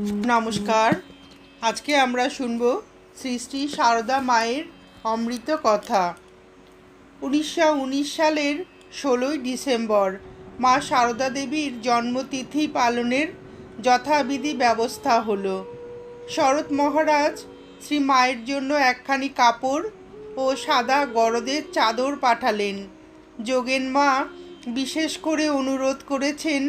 নমস্কার। আজকে আমরা শুনব শ্রী শ্রী সারদা মায়ের অমৃত কথা। উনিশশো উনিশ সালের ষোলোই ডিসেম্বর মা সারদা দেবীর জন্মতিথি পালনের যথাবিধি ব্যবস্থা হলো। শরৎ মহারাজ শ্রী মায়ের জন্য একখানি কাপড় ও সাদা গরদের চাদর পাঠালেন। যোগেন মা বিশেষ করে অনুরোধ করেছেন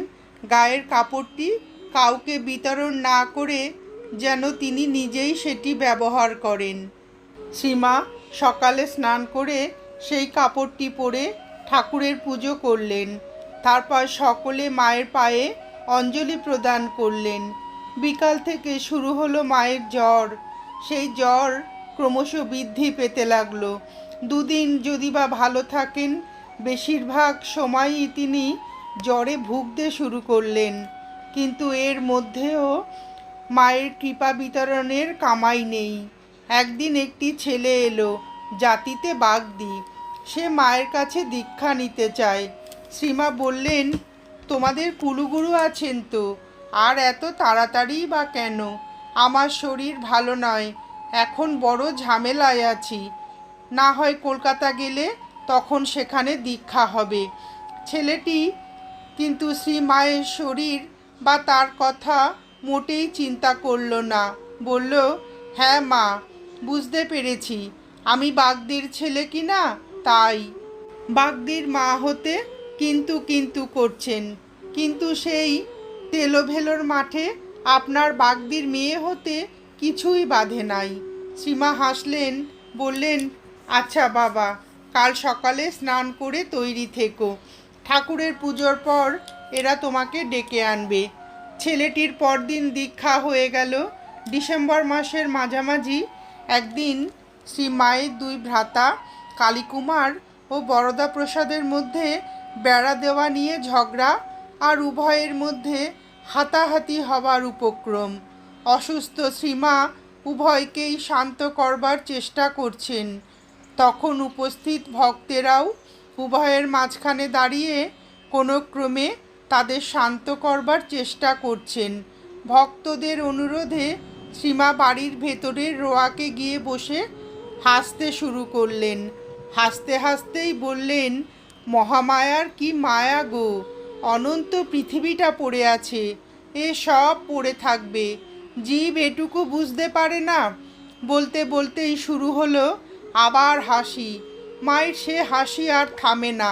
গায়ের কাপড়টি কাউকে বিতরণ না করে যেন তিনি নিজেই সেটি ব্যবহার করেন। সীমা সকালে স্নান করে সেই কাপড়টি পরে ঠাকুরের পুজো করলেন। তারপর সকলে মায়ের পায়ে অঞ্জলি প্রদান করলেন। বিকাল থেকে শুরু হলো মায়ের জ্বর। সেই জ্বর ক্রমশ বৃদ্ধি পেতে লাগল। দুদিন যদি বা ভালো থাকেন, বেশিরভাগ সময়ই তিনি জ্বরে ভুগতে শুরু করলেন। কিন্তু এর মধ্যেও মায়ের কৃপা বিতরণের কামাই নেই। একদিন একটি ছেলে এলো, জাতিতে বাগদি। সে মায়ের কাছে দীক্ষা নিতে চায়। শ্রীমা বললেন, তোমাদের কুলুগুরু আছেন তো, আর এত তাড়াতাড়ি বা কেন? আমার শরীর ভালো নয়, এখন বড় ঝামেলায় আছি। না হয় কলকাতা গেলে তখন সেখানে দীক্ষা হবে। ছেলেটি, কিন্তু শ্রী মায়ের শরীর বা তার কথা মোটেই চিন্তা করল না। বলল হ্যাঁ মা, বুঝতে পেরেছি। আমি বাগদির ছেলে কি না? তাই। বাগদির মা হতে কিন্তু কিন্তু করছেন। কিন্তু সেই তেলোভেলোর মাঠে আপনার বাগদির মেয়ে হতে কিছুই বাধে নাই। সীমা হাসলেন, বললেন আচ্ছা বাবা, কাল সকালে স্নান করে তৈরি থেকো। ঠাকুরের পুজোর পর এরা তোমাকে ডেকে আনবে। ছেলেটির পরদিন দীক্ষা হয়ে গেল। ডিসেম্বর মাসের মাঝামাঝি একদিন শ্রী মায়ের দুই ভ্রাতা কালীকুমার ও বরদা প্রসাদের মধ্যে বেড়া দেওয়া নিয়ে ঝগড়া আর উভয়ের মধ্যে হাতাহাতি হবার উপক্রম। অসুস্থ শ্রীমা উভয়কেই শান্ত করবার চেষ্টা করছেন। তখন উপস্থিত ভক্তেরাও উভয়ের মাঝখানে দাঁড়িয়ে কোনো ক্রমে তাদের শান্ত করবার চেষ্টা করছেন। ভক্তদের অনুরোধে শ্রীমা বাড়ির ভেতরের রোয়াকে গিয়ে বসে হাসতে শুরু করলেন। হাসতে হাসতেই বললেন, মহামায়ার কি মায়া গো! অনন্ত পৃথিবীটা পড়ে আছে। এ সব পড়ে থাকবে। জীব এটুকু বুঝতে পারে না। বলতে বলতেই শুরু হলো আবার হাসি। মায়ের সে হাসি আর থামে না।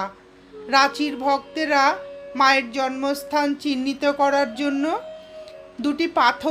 রাঁচির ভক্তেরা মায়ের জন্মস্থান চিহ্নিত করার জন্য দুটি পাথর